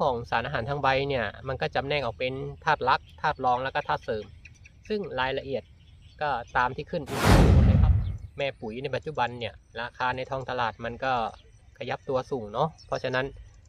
ของสารอาหารทางใบเนี่ยมันก็จำแนกออกเป็นธาตุรักธาตุรองแล้วก็ธาตุเสริม ซึ่งรายละเอียดก็ตามที่ขึ้นที่หมดเลยครับ แม่ปุ๋ยในปัจจุบันเนี่ยราคาในท้องตลาดมันก็ขยับตัวสูงเนาะเพราะฉะนั้น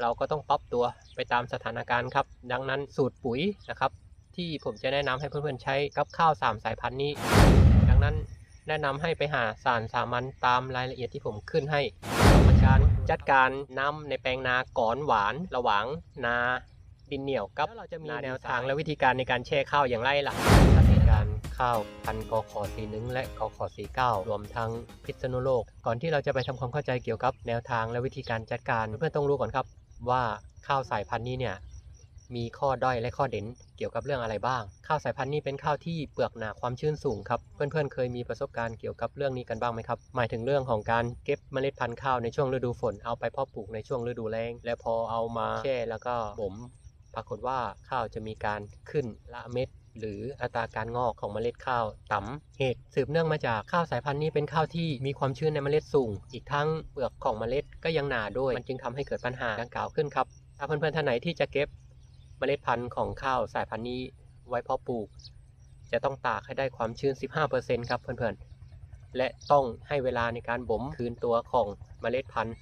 เราก็ต้องปรับตัวไปตามสถานการณ์ครับ ดังนั้นสูตรปุ๋ยนะครับ ที่ผมจะแนะนำให้เพื่อนๆใช้กับข้าว 3 สายพันธุ์นี้ ดังนั้น แนะนำให้ไปหาสารสามัญตามรายละเอียดที่ผมขึ้นให้องมาการจัดการน้ำในแปลงนาก่อนหวานระหว่างนาดินเหนียวกับเราจะมีแนวทางและวิธีการในการแช่ข้าวอย่างไรล่ะการข้าวพันธุ์กขอสีหนึ่งและกอขอสีเก้ารวมทั้งพิษณุโลก ก่อนที่เราจะไปทำความเข้าใจเกี่ยวกับแนวทางและวิธีการจัดการเพื่อนต้องรู้ก่อนครับว่าข้าวสายพันธุ์นี้เนี่ยมีข้อด้อยและข้อเด่น เกี่ยวกับเรื่องอะไรบ้าง ข้าวสายพันธุ์นี้เป็นข้าวที่เปลือกหนาความชื้นสูงครับ เพื่อนๆ เคยมีประสบการณ์เกี่ยวกับเรื่องนี้กันบ้างไหมครับ หมายถึงเรื่องของการเก็บเมล็ดพันธุ์ข้าวในช่วงฤดูฝน เอาไปเพาะปลูกในช่วงฤดูแล้ง และพอเอามาแช่แล้วก็บ่ม ปรากฏว่าข้าวจะมีการขึ้นละเม็ดหรืออัตราการงอกของเมล็ดข้าวต่ำเหตุสืบเนื่องมาจากข้าวสายพันธุ์นี้เป็นข้าวที่มีความชื้นในเมล็ดสูง อีกทั้งเปลือกของเมล็ดก็ยังหนาด้วย มันจึงทำให้เกิดปัญหาดังกล่าวขึ้นครับ ถ้าเพื่อนๆท่านไหนที่จะเก็บ เมล็ดพันธุ์ของข้าวสายพันธุ์นี้ไว้เพาะปลูก จะต้องตากให้ได้ความชื้น 15%ครับเพื่อนๆ และต้องให้เวลาในการบ่มคืนตัวของเมล็ดพันธุ์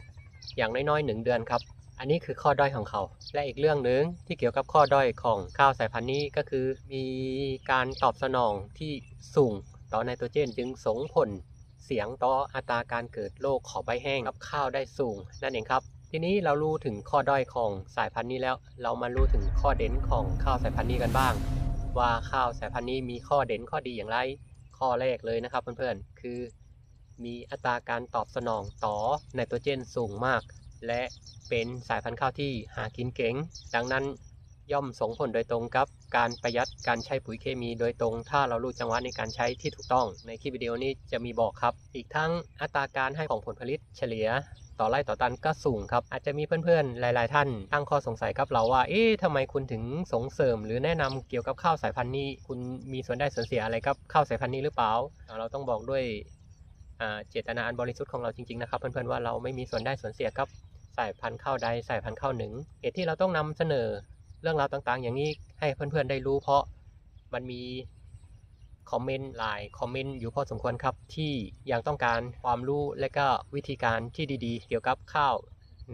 อย่างน้อยๆ1เดือนครับ อันนี้คือข้อด้อยของเขา และอีกเรื่องหนึ่งที่เกี่ยวกับข้อด้อยของข้าวสายพันธุ์นี้ก็คือ มีการตอบสนองที่สูงต่อไนโตรเจนจึงส่งผลเสียงต่ออัตราการเกิดโรคขอใบแห้งกับข้าวได้สูงนั่นเองครับ ทีนี้เรารู้ถึงข้อด้อยของสายพันธุ์นี้แล้ว เรามารู้ถึงข้อเด่นของข้าวสายพันธุ์นี้กันบ้าง ว่าข้าวสายพันธุ์นี้มีข้อเด่นข้อดีอย่างไร ข้อแรกเลยนะครับเพื่อนๆ คือมีอัตราการตอบสนองต่อไนโตรเจนสูงมาก และเป็นสายพันธุ์ข้าวที่หากินเก่ง ดังนั้นย่อมส่งผลโดยตรงกับการประหยัดการใช้ปุ๋ยเคมีโดยตรง ถ้าเรารู้จังหวะในการใช้ที่ถูกต้อง ในคลิปวิดีโอนี้จะมีบอกครับ อีกทั้งอัตราการให้ของผลผลิตเฉลี่ย ต่อไร่ต่อตันก็สูงครับ อาจจะมีเพื่อนๆ หลาย ๆ ท่านตั้งข้อสงสัยกับเราว่า เอ๊ะทำไมคุณถึงส่งเสริม หรือแนะนำเกี่ยวกับข้าวสายพันธุ์นี้ คุณมีส่วนได้ส่วนเสียอะไรกับข้าวสายพันธุ์นี้หรือเปล่า เราต้องบอกด้วยเจตนาอันบริสุทธิ์ของเราจริง ๆ นะครับ เพื่อน ๆ ว่าเราไม่มีส่วนได้ส่วนเสียกับสายพันธุ์ข้าวใดสายพันธุ์ข้าวหนึ่ง เหตุที่เราต้องนำเสนอเรื่องราวต่าง ๆ อย่างนี้ให้เพื่อน ๆ ได้รู้เพราะมันมี คอมเมนต์หลายคอมเมนต์อยู่พอสมควรครับ ที่ยังต้องการความรู้และก็วิธีการที่ดีๆ เกี่ยวกับข้าว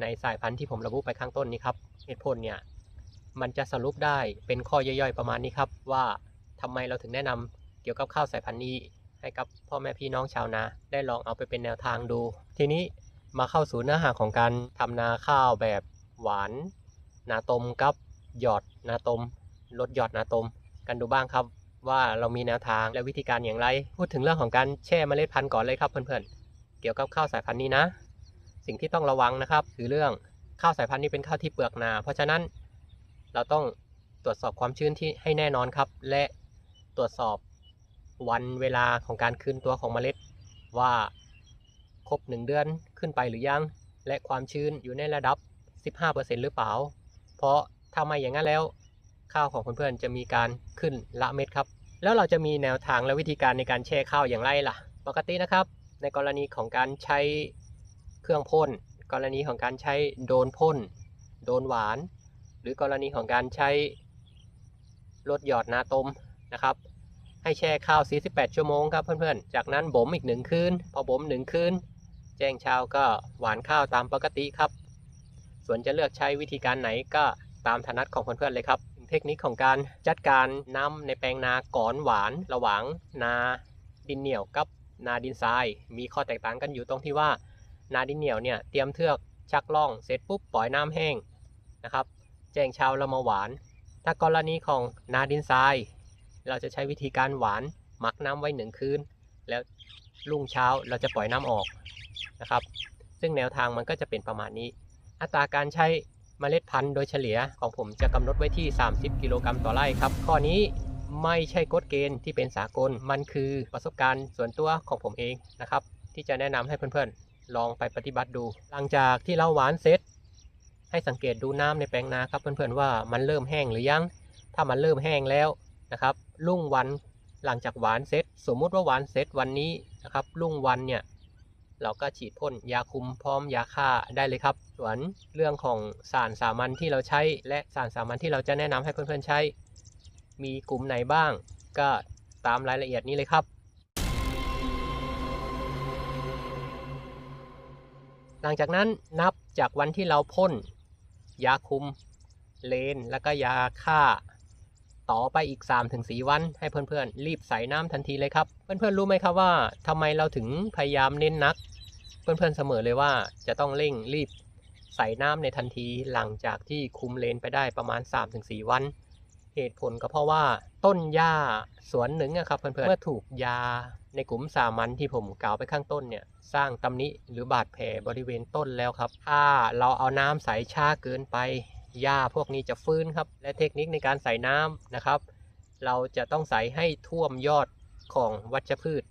ในสายพันธุ์ที่ผมระบุไปข้างต้นนี้ครับเหตุผลเนี่ยมันจะสรุปได้เป็นข้อย่อยๆประมาณนี้ครับ ว่าทำไมเราถึงแนะนำเกี่ยวกับข้าวสายพันธุ์นี้ ให้กับพ่อแม่พี่น้องชาวนาได้ลองเอาไปเป็นแนวทางดู ทีนี้มาเข้าสู่เนื้อหาของการทำนาข้าวแบบหวาน นาตมกับหยอดนาตมลดหยอดนาตมกันดูบ้างครับ ว่าเรามีแนวทางและวิธีการอย่างไร พูดถึงเรื่องของการแช่เมล็ดพันธุ์ก่อนเลยครับเพื่อนๆ เกี่ยวกับข้าวสายพันธุ์นี้นะ สิ่งที่ต้องระวังนะครับคือเรื่องข้าวสายพันธุ์นี้เป็นข้าวที่เปลือกหนา เพราะฉะนั้นเราต้องตรวจสอบความชื้นที่ให้แน่นอนครับ และตรวจสอบวันเวลาของการคืนตัวของเมล็ด ว่าครบ 1 เดือนขึ้นไปหรือยัง และความชื้นอยู่ในระดับ 15%หรือเปล่า เพราะถ้าไม่อย่างนั้นแล้ว ข้าวของเพื่อนๆจะมีการขึ้นละเม็ดครับ แล้วเราจะมีแนวทางและวิธีการในการแช่ข้าวอย่างไรล่ะ ปกตินะครับ ในกรณีของการใช้เครื่องพ่นกรณีของการใช้โดนพ่นโดนหวาน หรือกรณีของการใช้รถหยอดนาตมนะครับ ให้แช่ข้าว 48 ชั่วโมงครับเพื่อนๆ จากนั้นบ่มอีกหนึ่งคืน พอบ่มหนึ่งคืน แจ้งเช้าก็หวานข้าวตามปกติครับ ส่วนจะเลือกใช้วิธีการไหนก็ตามถนัดของเพื่อนๆเลยครับ เทคนิคของการจัดการน้ำในแปลงนาก่อนหวานระหว่างนาดินเหนียวกับนาดินทราย มีข้อแตกต่างกันอยู่ตรงที่ว่า นาดินเหนียวเนี่ยเตรียมเทือกชักล่องเสร็จปุ๊บปล่อยน้ำแห้งนะครับ แจ้งเช้าแล้วมาหวาน ถ้ากรณีของนาดินทราย เราจะใช้วิธีการหวานหมักน้ำไว้หนึ่งคืนแล้วรุ่งเช้าเราจะปล่อยน้ำออกนะครับ ซึ่งแนวทางมันก็จะเป็นประมาณนี้ อัตราการใช้ เมล็ดพันธุ์โดยเฉลี่ยของผมจะกำหนดไว้ที่ 30 กิโลกรัมต่อไร่ครับ ข้อนี้ไม่ใช่กฎเกณฑ์ที่เป็นสากล มันคือประสบการณ์ส่วนตัวของผมเองนะครับ ที่จะแนะนำให้เพื่อนๆ ลองไปปฏิบัติดู หลังจากที่เราหวานเสร็จ ให้สังเกตดูน้ำในแปลงนาครับเพื่อนๆว่ามันเริ่มแห้งหรือยัง ถ้ามันเริ่มแห้งแล้วนะครับรุ่งวันหลังจากหวานเสร็จ สมมุติว่าหวานเสร็จวันนี้นะครับรุ่งวันเนี่ย เราก็ฉีดพ่นยาคุมพร้อมยาฆ่าได้เลยครับ ส่วนเรื่องของสารสามัญที่เราใช้ และสารสามัญที่เราจะแนะนำให้เพื่อนๆใช้ มีกลุ่มไหนบ้าง ก็ตามรายละเอียดนี้เลยครับ หลังจากนั้นนับจากวันที่เราพ่นยาคุมเลน แล้วก็ยาฆ่า ต่อไปอีก 3-4 วัน ให้เพื่อนๆ รีบใส่น้ำทันทีเลยครับ เพื่อนๆ รู้ไหมครับว่าทำไมเราถึงพยายามเน้นนัก เพื่อนๆเสมอเลยว่าจะต้องเร่งรีบใส่น้ำในทันทีหลังจากที่คุมเลนไปได้ประมาณ 3-4 วัน เหตุผลก็เพราะว่าต้นหญ้าสวนหนึ่งอะครับเพื่อนๆเมื่อถูกยาในกลุ่มสามัญที่ผมกล่าวไปข้างต้นเนี่ยสร้างตำหนิหรือบาดแผลบริเวณต้นแล้วครับ ถ้าเราเอาน้ำใส่ช้าเกินไปหญ้าพวกนี้จะฟื้นครับ และเทคนิคในการใส่น้ำนะครับ เราจะต้องใส่ให้ท่วมยอดของวัชพืช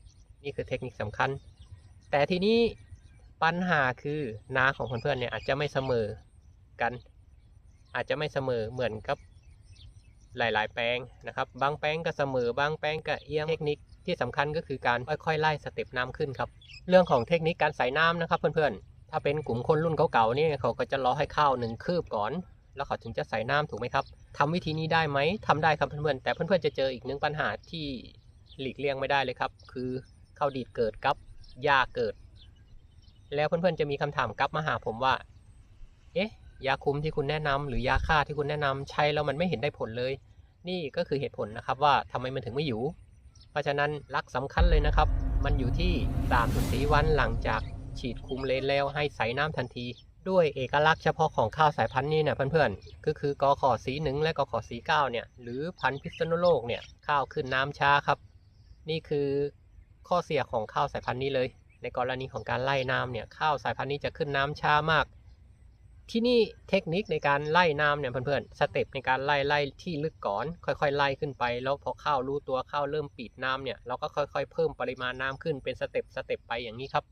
นี่คือเทคนิคสำคัญ แต่ทีนี้ ปัญหาคือนาของเพื่อนๆเนี่ยอาจจะไม่เสมอกัน อาจจะไม่เสมอเหมือนกับหลาย ๆ แปลงนะครับ บางแปลงก็เสมอบางแปลงก็เอียงเทคนิคที่สำคัญก็คือการค่อย ๆ ไล่สเต็ปน้ำขึ้นครับ เรื่องของเทคนิคการใส่น้ำนะครับเพื่อนๆ ถ้าเป็นกลุ่มคนรุ่นเก่าๆนี่เขาก็จะรอให้ข้าวหนึ่งคืบก่อน แล้วเขาถึงจะใส่น้ำถูกไหมครับทำวิธีนี้ได้ไหมทำได้ครับเพื่อนๆ แต่เพื่อนๆจะเจออีกหนึ่งปัญหาที่หลีกเลี่ยงไม่ได้เลยครับ คือข้าวดีดเกิดกับหญ้าเกิด แล้วเพื่อนๆจะมีคำถามกลับมาหาผมว่า เอ๊ะ ยาคุมที่คุณแนะนำหรือยาฆ่าที่คุณแนะนำใช้แล้วมันไม่เห็นได้ผลเลย นี่ก็คือเหตุผลนะครับว่าทำไมมันถึงไม่อยู่ เพราะฉะนั้นลักสำคัญเลยนะครับ มันอยู่ที่3ถึง4วันหลังจากฉีดคุมเลนแล้วให้ใส่น้ำทันที ด้วยเอกลักษณ์เฉพาะของข้าวสายพันธุ์นี้เนี่ยเพื่อนๆก็คือกอขอสีหนึ่งและกอขอสีเก้าเนี่ยหรือพันธุ์พิษณุโลกเนี่ยข้าวขึ้นน้ำช้าครับ นี่คือข้อเสียของข้าวสายพันธุ์นี้เลย ในกรณีของการไล่น้ำเนี่ยข้าวสายพันธุ์นี้จะขึ้นน้ำช้ามาก ที่นี่เทคนิคในการไล่น้ำเนี่ยเพื่อนๆสเต็ปในการไล่ไล่ที่ลึกก่อน ค่อยๆ ไล่ขึ้นไป แล้วพอข้าวรู้ตัวข้าวเริ่มปิดน้ำเนี่ยเราก็ค่อยๆ เพิ่มปริมาณน้ำขึ้นเป็นสเต็ปสเต็ปไปอย่างนี้ครับ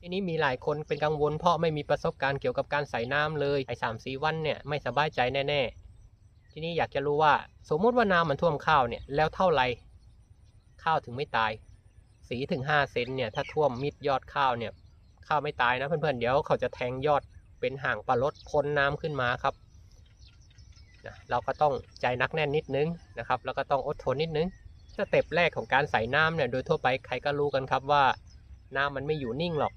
ทีนี้มีหลายคนเป็นกังวลเพราะไม่มีประสบการณ์เกี่ยวกับการใส่น้ำเลยไอ้สามสีวันเนี่ยไม่สบายใจแน่ๆ ทีนี้อยากจะรู้ว่าสมมุติว่าน้ำมันท่วมข้าวเนี่ยแล้วเท่าไหร่ข้าวถึงไม่ตาย สีถึง5เซนเนี่ยถ้าท่วมมิดยอดข้าวเนี่ยข้าวไม่ตายนะเพื่อนๆเดี๋ยวเขาจะแทงยอดเป็นห่างปลาลดพ้นน้ำขึ้นมาครับนะเราก็ต้องใจนักแน่นนิดนึงนะครับแล้วก็ต้องอดทนนิดนึงสเต็ปแรกของการใส่น้ำเนี่ยโดยทั่วไปใครก็รู้กันครับว่าน้ำมันไม่อยู่นิ่งหรอก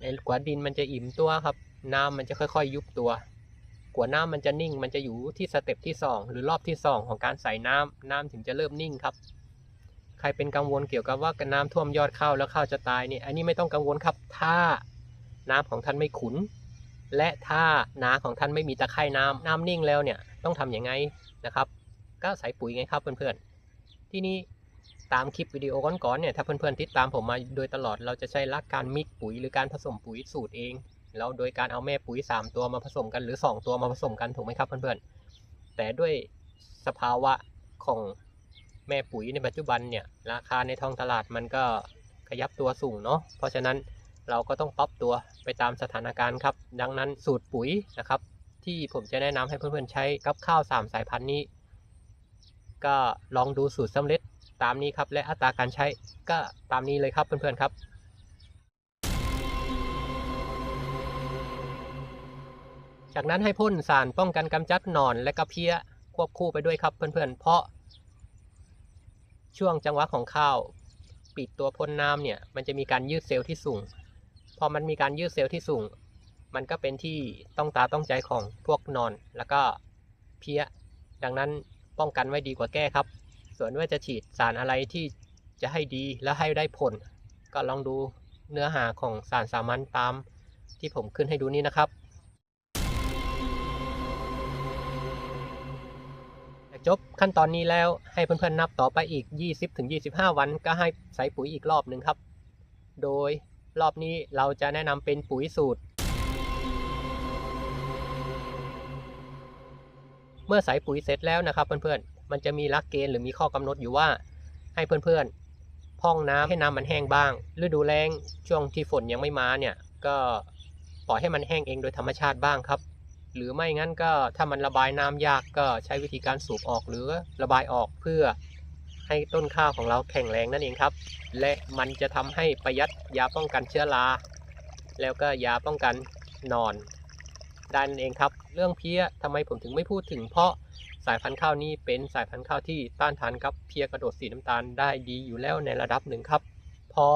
ไอ้กว่าดินมันจะอิ่มตัวครับ น้ำมันจะค่อยๆ ยุบตัว กว่าน้ำมันจะนิ่งมันจะอยู่ที่สเต็ปที่ 2 หรือรอบที่ 2 ของการใส่น้ำน้ำถึงจะเริ่มนิ่งครับ ใครเป็นกังวลเกี่ยวกับว่าน้ำท่วมยอดข้าวแล้วข้าวจะตายเนี่ยอันนี้ไม่ต้องกังวลครับ ถ้าน้ำของท่านไม่ขุน และถ้านาของท่านไม่มีตะไคร่น้ำน้ำนิ่งแล้วเนี่ยต้องทำยังไงนะครับ ก็ใส่ปุ๋ยไงครับเพื่อนๆ ที่นี่ตามคลิปวิดีโอก่อนๆเนี่ยถ้าเพื่อนๆติดตามผมมาโดยตลอดเราจะใช้ลักการมิกปุ๋ยหรือการผสมปุ๋ยสูตรเองแล้วโดยการเอาแม่ปุ๋ย 3 ตัวมาผสมกันหรือ 2 ตัวมาผสมกันถูกไหมครับเพื่อนๆแต่ด้วยสภาวะของ แม่ปุ๋ยในปัจจุบันเนี่ยราคาในท้องตลาดมันก็ขยับตัวสูงเนาะเพราะฉะนั้นเราก็ต้องปรับตัวไปตามสถานการณ์ครับ ดังนั้นสูตรปุ๋ยนะครับ ที่ผมจะแนะนำให้เพื่อนๆใช้กับข้าว 3 สายพันธุ์นี้ ก็ลองดูสูตรสำเร็จตามนี้ครับ และอัตราการใช้ก็ตามนี้เลยครับเพื่อนๆครับจากนั้นให้พ่นสารป้องกันกำจัดหนอนและก็เพี้ยควบคู่ไปด้วยครับเพื่อนๆ เพราะ ช่วงจังหวะของข้าวปิดตัวพ่นน้ำเนี่ยมันจะมีการยืดเซลล์ที่สูง พอมันมีการยืดเซลล์ที่สูง มันก็เป็นที่ต้องตาต้องใจของพวกนอน แล้วก็เพี้ย ดังนั้นป้องกันไว้ดีกว่าแก้ครับ ส่วนว่าจะฉีดสารอะไรที่จะให้ดีและให้ได้ผล ก็ลองดูเนื้อหาของสารสามัญตามที่ผมขึ้นให้ดูนี้นะครับ จบขั้นตอนนี้แล้วให้เพื่อนๆนับต่อไปอีก 20-25 วันก็ให้ใส่ปุ๋ยอีกรอบหนึ่งครับ โดยรอบนี้เราจะแนะนำเป็นปุ๋ยสูตร เมื่อใส่ปุ๋ยเสร็จแล้วนะครับ เพื่อนๆ มันจะมีหลักเกณฑ์หรือมีข้อกำหนดอยู่ว่า ให้เพื่อนๆพ่องน้ำให้น้ำมันแห้งบ้าง ฤดูแล้งช่วงที่ฝนยังไม่มาเนี่ย ก็ปล่อยให้มันแห้งเองโดยธรรมชาติบ้างครับ หรือไม่งั้นก็ถ้ามันระบายน้ำยากก็ใช้วิธีการสูบออกหรือระบายออกเพื่อให้ต้นข้าวของเราแข็งแรงนั่นเองครับ และมันจะทำให้ประหยัดยาป้องกันเชื้อรา แล้วก็ยาป้องกันนอนได้นั่นเองครับ เรื่องเพี้ยทำไมผมถึงไม่พูดถึงเพราะสายพันธุ์ข้าวนี้เป็นสายพันธุ์ข้าวที่ต้านทานกับเพี้ยกระโดดสีน้ำตาลได้ดีอยู่แล้วในระดับหนึ่งครับ พอ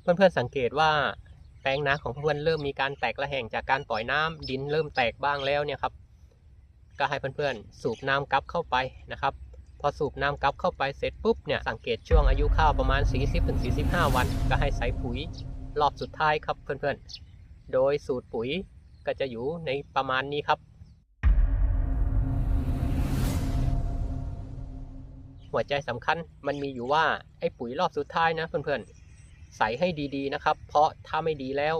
เพื่อนๆสังเกตว่า แปลงนาของเพื่อนเริ่มมีการแตกระแหงจากการปล่อยน้ำดินเริ่มแตกบ้างแล้วเนี่ยครับก็ให้เพื่อนๆ สูบน้ำกลับเข้าไปนะครับ พอสูบน้ำกลับเข้าไปเสร็จปุ๊บเนี่ยสังเกตช่วงอายุข้าวประมาณ 40-45 วัน ก็ให้ใส่ปุ๋ยรอบสุดท้ายครับเพื่อนๆ โดยสูตรปุ๋ยก็จะอยู่ในประมาณนี้ครับ หัวใจสำคัญมันมีอยู่ว่าไอ้ปุ๋ยรอบสุดท้ายนะเพื่อนๆ ใส่ให้ดีๆนะครับ เพราะถ้าไม่ดีแล้ว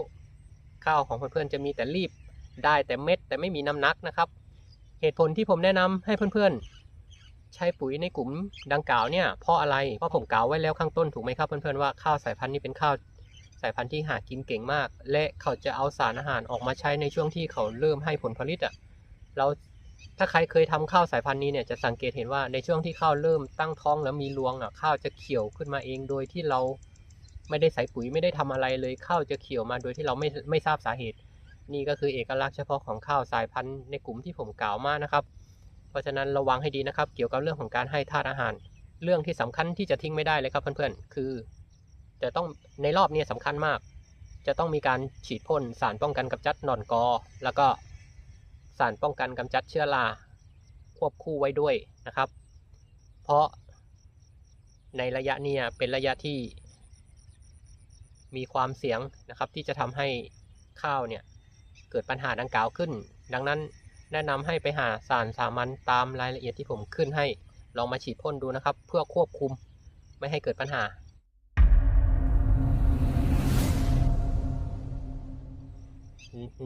ข้าวของเพื่อนๆจะมีแต่รีบได้แต่เม็ดแต่ไม่มีน้ำหนักนะครับ เหตุผลที่ผมแนะนำให้เพื่อนๆ ใช้ปุ๋ยในกลุ่มดังกล่าวเนี่ยเพราะอะไรเพราะผมกล่าวไว้แล้วข้างต้นถูกไหมครับเพื่อนๆว่าข้าวสายพันธุ์นี้เป็นข้าวสายพันธุ์ที่หากินเก่งมาก และเขาจะเอาสารอาหารออกมาใช้ในช่วงที่เขาเริ่มให้ผลผลิตอะเราถ้าใครเคยทำข้าวสายพันธุ์นี้เนี่ยจะสังเกตเห็นว่าในช่วงที่ข้าวเริ่มตั้งท้องแล้วมีรวงอะข้าวจะเขียวขึ้นมาเองโดยที่เรา ไม่ได้ใส่ปุ๋ยไม่ได้ทำอะไรเลยข้าวจะเขียวมาโดยที่เราไม่ไม่ทราบสาเหตุ นี่ก็คือเอกลักษณ์เฉพาะของข้าวสายพันธุ์ในกลุ่มที่ผมกล่าวมานะครับ เพราะฉะนั้นระวังให้ดีนะครับ เกี่ยวกับเรื่องของการให้ธาตุอาหาร เรื่องที่สำคัญที่จะทิ้งไม่ได้เลยครับเพื่อนๆ คือ จะต้องในรอบนี้สำคัญมาก จะต้องมีการฉีดพ่นสารป้องกันกำจัดหนอนกอ แล้วก็สารป้องกันกำจัดเชื้อราควบคู่ไว้ด้วยนะครับ เพราะในระยะนี้เป็นระยะที่ มีความเสี่ยงนะครับ ที่จะทำให้ข้าวเนี่ยเกิดปัญหาดังกล่าวขึ้น ดังนั้นแนะนำให้ไปหาสารสามัญตามรายละเอียดที่ผมขึ้นให้ลองมาฉีดพ่นดูนะครับ เพื่อควบคุมไม่ให้เกิดปัญหา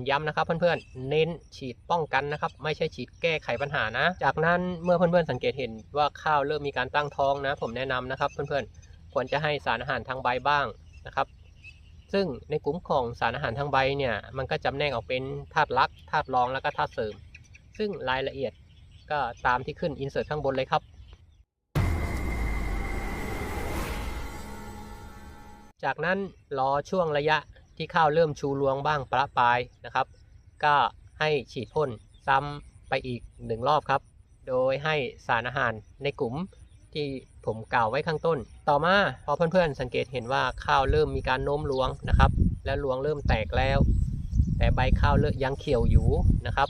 ย้ำนะครับเพื่อนๆ เน้นฉีดป้องกันนะครับ ไม่ใช่ฉีดแก้ไขปัญหานะ จากนั้นเมื่อเพื่อนๆสังเกตเห็นว่าข้าวเริ่มมีการตั้งท้องนะ ผมแนะนำนะครับ เพื่อนๆควรจะให้สารอาหารทางใบบ้างนะครับ ซึ่งในกลุ่มของสารอาหารทางใบเนี่ยมันก็จำแนกออกเป็นธาตุลักธาตุรองแล้วก็ธาตุเสริม ซึ่งรายละเอียดก็ตามที่ขึ้นอินเสิร์ตข้างบนเลยครับ จากนั้นรอช่วงระยะที่ข้าวเริ่มชูรวงบ้างประปายนะครับ ก็ให้ฉีดพ่นซ้ำไปอีกหนึ่งรอบครับ โดยให้สารอาหารในกลุ่ม ที่ผมกล่าวไว้ข้างต้น ต่อมาพอเพื่อนๆสังเกตเห็นว่าข้าวเริ่มมีการโน้มรวงนะครับ และรวงเริ่มแตกแล้ว แต่ใบข้าวเลยังเขียวอยู่นะครับ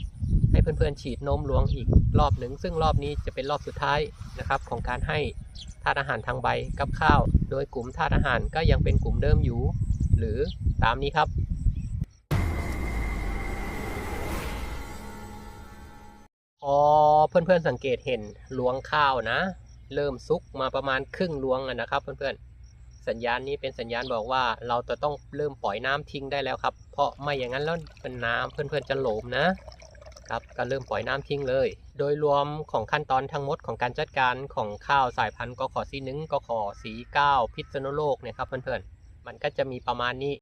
ให้เพื่อนๆฉีดโน้มรวงอีกรอบหนึ่งซึ่งรอบนี้จะเป็นรอบสุดท้ายนะครับ ของการให้ธาตุอาหารทางใบกับข้าว โดยกลุ่มธาตุอาหารก็ยังเป็นกลุ่มเดิมอยู่ หรือตามนี้ครับพอเพื่อนๆสังเกตเห็นรวงข้าวนะ เริ่มซุกมาประมาณครึ่งรวงนะครับเพื่อนๆสัญญาณนี้เป็นสัญญาณบอกว่าเราจะต้องเริ่มปล่อยน้ำทิ้งได้แล้วครับ เพราะไม่อย่างนั้นแล้วเป็นน้ำเพื่อนๆจะโหลมนะครับก็เริ่มปล่อยน้ำทิ้งเลย โดยรวมของขั้นตอนทั้งหมดของการจัดการของข้าวสายพันธุ์กขอสีหนึ่งกขอสีเก้าพิษณุโลกเนี่ยครับเพื่อนๆมันก็จะมีประมาณนี้